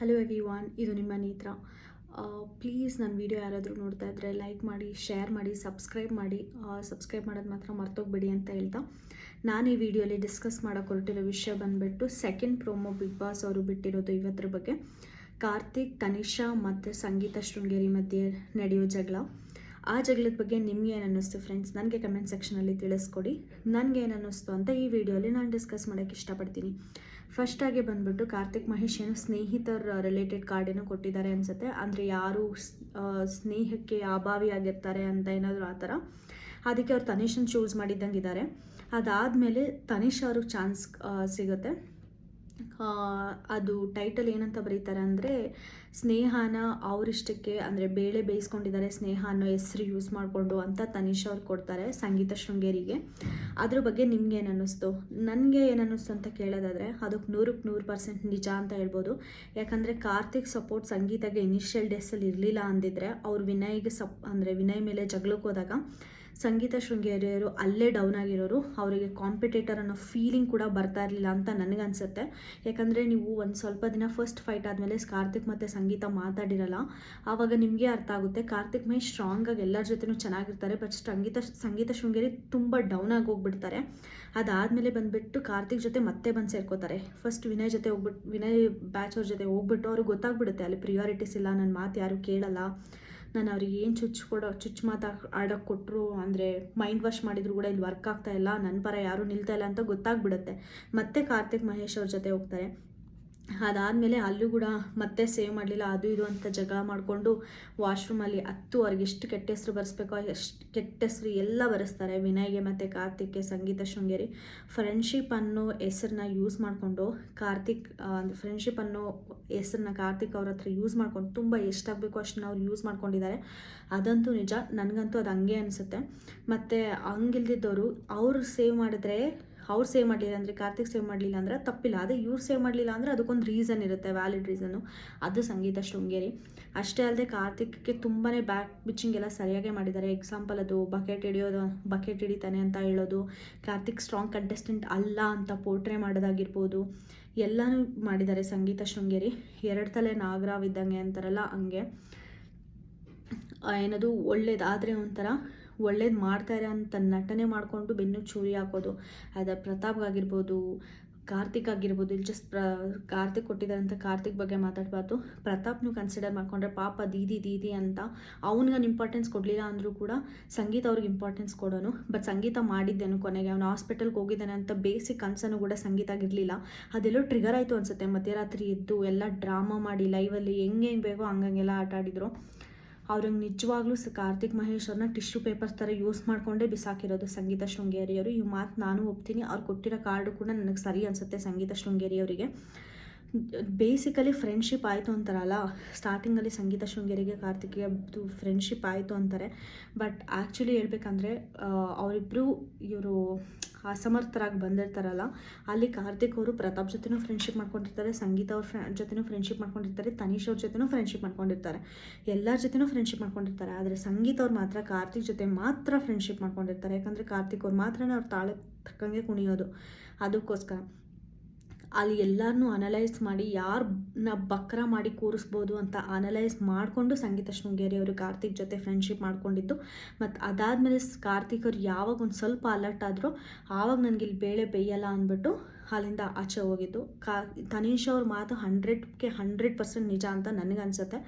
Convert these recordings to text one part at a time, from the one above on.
Hello ಎವಿ von ಇದು ನಿಮ್ಮ ನೇತ್ರ. ಪ್ಲೀಸ್ ನನ್ನ ವೀಡಿಯೋ ಯಾರಾದರೂ ನೋಡ್ತಾ ಇದ್ದರೆ ಲೈಕ್ ಮಾಡಿ ಶೇರ್ ಮಾಡಿ ಸಬ್ಸ್ಕ್ರೈಬ್ ಮಾಡಿ. ಸಬ್ಸ್ಕ್ರೈಬ್ ಮಾಡೋದು ಮಾತ್ರ ಮರ್ತೋಗ್ಬೇಡಿ ಅಂತ ಹೇಳ್ತಾ. ನಾನು ಈ ವಿಡಿಯೋಲಿ ಡಿಸ್ಕಸ್ ಮಾಡೋಕೆ ಹೊರಟಿರೋ ವಿಷಯ ಬಂದುಬಿಟ್ಟು ಸೆಕೆಂಡ್ ಪ್ರೋಮೋ ಬಿಗ್ ಬಾಸ್ ಅವರು ಬಿಟ್ಟಿರೋದು ಇವತ್ತರ ಬಗ್ಗೆ. ಕಾರ್ತಿಕ್, ತನಿಷಾ ಮತ್ತು ಸಂಗೀತ ಶೃಂಗೇರಿ ಮಧ್ಯೆ ನಡೆಯೋ ಜಗಳ. ಆ ಜಗಳದ ಬಗ್ಗೆ ನಿಮಗೆ ಏನು ಅನ್ನಿಸ್ತು ಫ್ರೆಂಡ್ಸ್ ನನಗೆ ಕಮೆಂಟ್ ಸೆಕ್ಷನಲ್ಲಿ ತಿಳಿಸ್ಕೊಡಿ. ನನಗೆ ಏನು ಅನ್ನಿಸ್ತು ಅಂತ ಈ ವಿಡಿಯೋಲಿ ನಾನು ಡಿಸ್ಕಸ್ ಮಾಡೋಕ್ಕೆ ಇಷ್ಟಪಡ್ತೀನಿ. ಫಸ್ಟಾಗಿ ಬಂದ್ಬಿಟ್ಟು ಕಾರ್ತಿಕ್ ಮಹೇಶ್ ಏನು ಸ್ನೇಹಿತರ ರಿಲೇಟೆಡ್ ಕಾರ್ಡೇನೋ ಕೊಟ್ಟಿದ್ದಾರೆ ಅನಿಸುತ್ತೆ. ಅಂದರೆ ಯಾರು ಸ್ನೇಹಕ್ಕೆ ಅಭಾವಿಯಾಗಿರ್ತಾರೆ ಅಂತ ಏನಾದರೂ ಆ ಥರ. ಅದಕ್ಕೆ ಅವ್ರು ತನಿಷನ್ ಚೂಸ್ ಮಾಡಿದ್ದಂಗಿದ್ದಾರೆ ಅದಾದಮೇಲೆ ತನಿಷ್ ಅವ್ರಿಗೆ ಚಾನ್ಸ್ ಸಿಗುತ್ತೆ. ಅದು ಟೈಟಲ್ ಏನಂತ ಬರೀತಾರೆ ಅಂದರೆ ಸ್ನೇಹಾನ ಅವರಿಷ್ಟಕ್ಕೆ ಅಂದರೆ ಬೇಳೆ ಬೇಯಿಸ್ಕೊಂಡಿದ್ದಾರೆ ಸ್ನೇಹ ಅನ್ನೋ ಹೆಸರು ಯೂಸ್ ಮಾಡಿಕೊಂಡು ಅಂತ ತನಿಷ್ ಅವ್ರು ಕೊಡ್ತಾರೆ ಸಂಗೀತ ಶೃಂಗೇರಿಗೆ. ಅದ್ರ ಬಗ್ಗೆ ನಿಮ್ಗೆ ಏನು ಅನ್ನಿಸ್ತು? ನನಗೆ ಏನು ಅನ್ನಿಸ್ತು ಅಂತ ಕೇಳೋದಾದರೆ ಅದಕ್ಕೆ ನೂರಕ್ಕೆ ನೂರು ಪರ್ಸೆಂಟ್ ನಿಜ ಅಂತ ಹೇಳ್ಬೋದು. ಯಾಕಂದರೆ ಕಾರ್ತಿಕ್ ಸಪೋರ್ಟ್ ಸಂಗೀತಗೆ ಇನಿಷಿಯಲ್ ಡೇಸಲ್ಲಿ ಇರಲಿಲ್ಲ ಅಂದಿದ್ರೆ ಅವ್ರು ವಿನಯ್ಗೆ ಸಪ್ ಅಂದರೆ ವಿನಯ್ ಮೇಲೆ ಜಗಳಕ್ಕೆ ಹೋದಾಗ ಸಂಗೀತ ಶೃಂಗೇರಿಯರು ಅಲ್ಲೇ ಡೌನ್ ಆಗಿರೋರು, ಅವರಿಗೆ ಕಾಂಪಿಟೇಟರ್ ಅನ್ನೋ ಫೀಲಿಂಗ್ ಕೂಡ ಬರ್ತಾ ಇರಲಿಲ್ಲ ಅಂತ ನನಗನ್ಸುತ್ತೆ ಯಾಕಂದರೆ ನೀವು ಒಂದು ಸ್ವಲ್ಪ ದಿನ ಫಸ್ಟ್ ಫೈಟ್ ಆದಮೇಲೆ ಕಾರ್ತಿಕ್ ಮತ್ತು ಸಂಗೀತ ಮಾತಾಡಿರಲ್ಲ, ಆವಾಗ ನಿಮಗೆ ಅರ್ಥ ಆಗುತ್ತೆ. ಕಾರ್ತಿಕ್ ಮೇ ಸ್ಟ್ರಾಂಗಾಗಿ ಎಲ್ಲರ ಜೊತೆನೂ ಚೆನ್ನಾಗಿರ್ತಾರೆ ಬಟ್ ಸಂಗೀತ ಸಂಗೀತ ಶೃಂಗೇರಿ ತುಂಬ ಡೌನ್ ಆಗಿ ಹೋಗ್ಬಿಡ್ತಾರೆ. ಅದಾದಮೇಲೆ ಬಂದುಬಿಟ್ಟು ಕಾರ್ತಿಕ್ ಜೊತೆ ಮತ್ತೆ ಬಂದು ಸೇರ್ಕೋತಾರೆ. ಫಸ್ಟ್ ವಿನಯ್ ಜೊತೆ ಹೋಗ್ಬಿಟ್ಟು ವಿನಯ್ ಬ್ಯಾಚ್ ಅವ್ರ ಜೊತೆ ಹೋಗ್ಬಿಟ್ಟು ಅವ್ರಿಗೆ ಗೊತ್ತಾಗ್ಬಿಡುತ್ತೆ, ಅಲ್ಲಿ ಪ್ರಿಯಾರಿಟೀಸ್ ಇಲ್ಲ ನನ್ನ ಮಾತು ಯಾರು ಕೇಳಲ್ಲ. ನಾನು ಅವ್ರಿಗೆ ಏನು ಚುಚ್ಚು ಕೊಡೋ, ಚುಚ್ಚು ಮಾತಾ ಆಡೋಕ್ಕೆ ಕೊಟ್ಟರು ಅಂದರೆ ಮೈಂಡ್ ವಾಶ್ ಮಾಡಿದ್ರು ಕೂಡ ಇಲ್ಲಿ ವರ್ಕ್ ಆಗ್ತಾ ಇಲ್ಲ ನನ್ನ ಪರ ಯಾರೂ ನಿಲ್ತಾ ಇಲ್ಲ ಅಂತ ಗೊತ್ತಾಗ್ಬಿಡುತ್ತೆ. ಮತ್ತೆ ಕಾರ್ತಿಕ್ ಮಹೇಶ್ ಅವ್ರ ಜೊತೆ ಹೋಗ್ತಾರೆ. ಅದಾದಮೇಲೆ ಅಲ್ಲೂ ಕೂಡ ಮತ್ತೆ ಸೇವ್ ಮಾಡಲಿಲ್ಲ. ಅದು ಇದು ಅಂತ ಜಗಳ ಮಾಡಿಕೊಂಡು ವಾಶ್ರೂಮಲ್ಲಿ ಹತ್ತು ಅವ್ರಿಗೆ ಎಷ್ಟು ಕೆಟ್ಟ ಹೆಸರು ಬರೆಸ್ಬೇಕೋ ಎಷ್ಟು ಕೆಟ್ಟ ಹೆಸರು ಎಲ್ಲ ಬರೆಸ್ತಾರೆ. ವಿನಯ್ಗೆ ಮತ್ತು ಕಾರ್ತಿಕ್ಗೆ ಸಂಗೀತ ಶೃಂಗೇರಿ. ಫ್ರೆಂಡ್ಶಿಪ್ ಅನ್ನೋ ಹೆಸ್ರನ್ನ ಯೂಸ್ ಮಾಡಿಕೊಂಡು ಕಾರ್ತಿಕ್ ಅಂದರೆ ಫ್ರೆಂಡ್ಶಿಪ್ ಅನ್ನೋ ಹೆಸರನ್ನ ಕಾರ್ತಿಕ್ ಅವ್ರ ಹತ್ರ ಯೂಸ್ ಮಾಡ್ಕೊಂಡು ತುಂಬ ಎಷ್ಟಾಗಬೇಕು ಅಷ್ಟನ್ನ ಅವ್ರು ಯೂಸ್ ಮಾಡ್ಕೊಂಡಿದ್ದಾರೆ. ಅದಂತೂ ನಿಜ. ನನಗಂತೂ ಅದು ಹಂಗೆ ಅನಿಸುತ್ತೆ. ಮತ್ತು ಹಂಗಿಲ್ದಿದ್ದವರು ಅವರು ಸೇವ್ ಮಾಡಿದ್ರೆ ಅವ್ರು ಸೇವ್ ಮಾಡಲಿಲ್ಲ ಅಂದರೆ, ಕಾರ್ತಿಕ್ ಸೇವ್ ಮಾಡಲಿಲ್ಲ ಅಂದರೆ ತಪ್ಪಿಲ್ಲ. ಅದೇ ಇವ್ರು ಸೇವ್ ಮಾಡಲಿಲ್ಲ ಅಂದರೆ ಅದಕ್ಕೊಂದು ರೀಸನ್ ಇರುತ್ತೆ ವ್ಯಾಲಿಡ್ ರೀಸನ್ನು ಅದು ಸಂಗೀತ ಶೃಂಗೇರಿ. ಅಷ್ಟೇ ಅಲ್ಲದೆ ಕಾರ್ತಿಕ್ಗೆ ತುಂಬಾ ಬ್ಯಾಕ್ ಬಿಚ್ಚಿಂಗ್ ಎಲ್ಲ ಸರಿಯಾಗೇ ಮಾಡಿದ್ದಾರೆ. ಎಕ್ಸಾಂಪಲ್ ಅದು, ಬಕೆಟ್ ಹಿಡಿಯೋದು, ಬಕೆಟ್ ಹಿಡಿತಾನೆ ಅಂತ ಹೇಳೋದು, ಕಾರ್ತಿಕ್ ಸ್ಟ್ರಾಂಗ್ ಕಂಟೆಸ್ಟೆಂಟ್ ಅಲ್ಲ ಅಂತ ಪೋರ್ಟ್ರೇ ಮಾಡೋದಾಗಿರ್ಬೋದು. ಎಲ್ಲನೂ ಮಾಡಿದ್ದಾರೆ ಸಂಗೀತ ಶೃಂಗೇರಿ. ಎರಡು ತಲೆ ನಾಗರಾವ್ ಇದ್ದಂಗೆ ಅಂತಾರಲ್ಲ ಹಂಗೆ. ಏನದು ಒಳ್ಳೇದಾದರೆ ಒಂಥರ ಒಳ್ಳೇದು ಮಾಡ್ತಾರೆ ಅಂತ ನಟನೆ ಮಾಡಿಕೊಂಡು ಬೆನ್ನು ಚೂರಿ ಹಾಕೋದು, ಅದ ಪ್ರತಾಪ್ ಆಗಿರ್ಬೋದು, ಕಾರ್ತಿಕ್ ಆಗಿರ್ಬೋದು ಇಲ್ಲಿ ಜಸ್ಟ್ ಪ್ರ, ಕಾರ್ತಿಕ್ ಕೊಟ್ಟಿದ್ದಾರೆ ಅಂತ ಕಾರ್ತಿಕ್ ಬಗ್ಗೆ ಮಾತಾಡಬಾರ್ದು. ಪ್ರತಾಪ್ನು ಕನ್ಸಿಡರ್ ಮಾಡಿಕೊಂಡ್ರೆ ಪಾಪ ದೀದಿ ದೀದಿ ಅಂತ ಅವ್ನಿಗೆ ಇಂಪಾರ್ಟೆನ್ಸ್ ಕೊಡಲಿಲ್ಲ ಅಂದರೂ ಕೂಡ ಸಂಗೀತ ಅವ್ರಿಗೆ ಇಂಪಾರ್ಟೆನ್ಸ್ ಕೊಡೋನು. ಬಟ್ ಸಂಗೀತ ಮಾಡಿದ್ದೇನು ಕೊನೆಗೆ, ಅವ್ನು ಹಾಸ್ಪಿಟಲ್ಗೆ ಹೋಗಿದ್ದಾನೆ ಅಂತ ಬೇಸಿಕ್ ಕನ್ಸನ್ನು ಕೂಡ ಸಂಗೀತ ಆಗಿರಲಿಲ್ಲ. ಅದೆಲ್ಲೋ ಟ್ರಿಗರ್ ಆಯಿತು ಅನಿಸುತ್ತೆ. ಮಧ್ಯರಾತ್ರಿ ಎದ್ದು ಎಲ್ಲ ಡ್ರಾಮಾ ಮಾಡಿ ಲೈವಲ್ಲಿ ಹೆಂಗೆ ಹೆಂಗೆ ಬೇಕೋ ಹಂಗಂಗೆಲ್ಲ ಆಟ ಆಡಿದರು. ಅವ್ರಿಗೆ ನಿಜವಾಗ್ಲೂ ಸ ಕಾರ್ತಿಕ್ ಮಹೇಶ್ ಟಿಶ್ಯೂ ಪೇಪರ್ಸ್ ಥರ ಯೂಸ್ ಮಾಡಿಕೊಂಡೇ ಬಿಸಾಕಿರೋದು ಸಂಗೀತ ಶೃಂಗೇರಿಯವರು. ಈ ಮಾತು ನಾನು ಒಪ್ತೀನಿ. ಅವ್ರು ಕೊಟ್ಟಿರೋ ಕಾರ್ಡು ಕೂಡ ನನಗೆ ಸರಿ ಅನಿಸುತ್ತೆ ಸಂಗೀತ ಶೃಂಗೇರಿಯವರಿಗೆ. ಬೇಸಿಕಲಿ ಫ್ರೆಂಡ್ಶಿಪ್ ಆಯಿತು ಅಂತಾರಲ್ಲ, ಸ್ಟಾರ್ಟಿಂಗಲ್ಲಿ ಸಂಗೀತ ಶೃಂಗೇರಿಗೆ ಕಾರ್ತಿಕ್ಗೆ ಫ್ರೆಂಡ್ಶಿಪ್ ಆಯಿತು ಅಂತಾರೆ. ಬಟ್ ಆ್ಯಕ್ಚುಲಿ ಹೇಳ್ಬೇಕಂದ್ರೆ ಅವರಿಬ್ಬರು ಇವರು ಅಸಮರ್ಥರಾಗಿ ಬಂದಿರ್ತಾರಲ್ಲ, ಅಲ್ಲಿ ಕಾರ್ತಿಕ್ ಅವರು ಪ್ರತಾಪ್ ಜೊತೆನೂ ಫ್ರೆಂಡ್ಶಿಪ್ ಮಾಡ್ಕೊಂಡಿರ್ತಾರೆ, ಸಂಗೀತ ಅವ್ರ ಫ್ರೆ ಜೊತೆನೂ ಫ್ರೆಂಡ್ಶಿಪ್ ಮಾಡ್ಕೊಂಡಿರ್ತಾರೆ, ತನೀಶ್ ಅವ್ರ ಜೊತೆನೂ ಫ್ರೆಂಡ್ಶಿಪ್ ಮಾಡ್ಕೊಂಡಿರ್ತಾರೆ, ಎಲ್ಲರ ಜೊತೆನೂ ಫ್ರೆಂಡ್ಶಿಪ್ ಮಾಡ್ಕೊಂಡಿರ್ತಾರೆ, ಆದರೆ ಸಂಗೀತ ಅವ್ರು ಮಾತ್ರ, ಕಾರ್ತಿಕ್ ಜೊತೆ ಮಾತ್ರ ಫ್ರೆಂಡ್ಶಿಪ್ ಮಾಡ್ಕೊಂಡಿರ್ತಾರೆ, ಯಾಕಂದರೆ ಕಾರ್ತಿಕ್ ಅವ್ರು ಮಾತ್ರನೇ ಅವ್ರು ತಾಳೆ ತಕ್ಕಂಗೆ ಕುಣಿಯೋದು. ಅದಕ್ಕೋಸ್ಕರ. ಅಲ್ಲಿ ಎಲ್ಲರನ್ನೂ ಅನಲೈಸ್ ಮಾಡಿ ಯಾರನ್ನ ಬಕ್ರ ಮಾಡಿ ಕೂರಿಸ್ಬೋದು ಅಂತ ಅನಲೈಸ್ ಮಾಡಿಕೊಂಡು ಸಂಗೀತ ಶೃಂಗೇರಿ ಅವರು ಕಾರ್ತಿಕ್ ಜೊತೆ ಫ್ರೆಂಡ್ಶಿಪ್ ಮಾಡ್ಕೊಂಡಿದ್ದು. ಮತ್ತು ಅದಾದಮೇಲೆ ಕಾರ್ತಿಕ್ ಅವ್ರು ಯಾವಾಗ ಒಂದು ಸ್ವಲ್ಪ ಅಲರ್ಟ್ ಆದರೂ ಆವಾಗ ನನಗೆ ಇಲ್ಲಿ ಬೇಳೆ ಬೇಯಲ್ಲ ಅಂದ್ಬಿಟ್ಟು ಅಲ್ಲಿಂದ ಆಚೆ ಹೋಗಿದ್ದು. ಕಾ ತನೀಶ್ ಅವ್ರ ಮಾತು ಹಂಡ್ರೆಡ್ಗೆ ಹಂಡ್ರೆಡ್ ಪರ್ಸೆಂಟ್ ನಿಜ ಅಂತ ನನಗೆ ಅನಿಸುತ್ತೆ.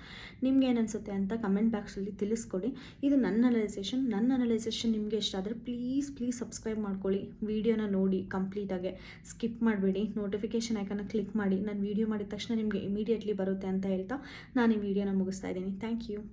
ನಿಮ್ಗೆ ಏನು ಅನಿಸುತ್ತೆ ಅಂತ ಕಮೆಂಟ್ ಬಾಕ್ಸಲ್ಲಿ ತಿಳಿಸ್ಕೊಡಿ. ಇದು ನನ್ನ ಅನಲೈಸೇಷನ್ ನನ್ನ ಅನಲೈಸೇಷನ್ ನಿಮಗೆ ಇಷ್ಟ ಆದರೆ ಪ್ಲೀಸ್ ಪ್ಲೀಸ್ ಸಬ್ಸ್ಕ್ರೈಬ್ ಮಾಡ್ಕೊಳ್ಳಿ. ವೀಡಿಯೋನ ನೋಡಿ ಕಂಪ್ಲೀಟಾಗಿ ಸ್ಕಿಪ್ ಮಾಡಬೇಡಿ. ನೋಟಿಫಿಕೇಷನ್ ಐಕನ್ನ ಕ್ಲಿಕ್ ಮಾಡಿ, ನಾನು ವೀಡಿಯೋ ಮಾಡಿದ ತಕ್ಷಣ ನಿಮಗೆ ಇಮಿಡಿಯೇಟ್ಲಿ ಬರುತ್ತೆ ಅಂತ ಹೇಳ್ತಾ ನಾನು ಈ ವಿಡಿಯೋನ ಮುಗಿಸ್ತಾ ಇದ್ದೀನಿ. Thank you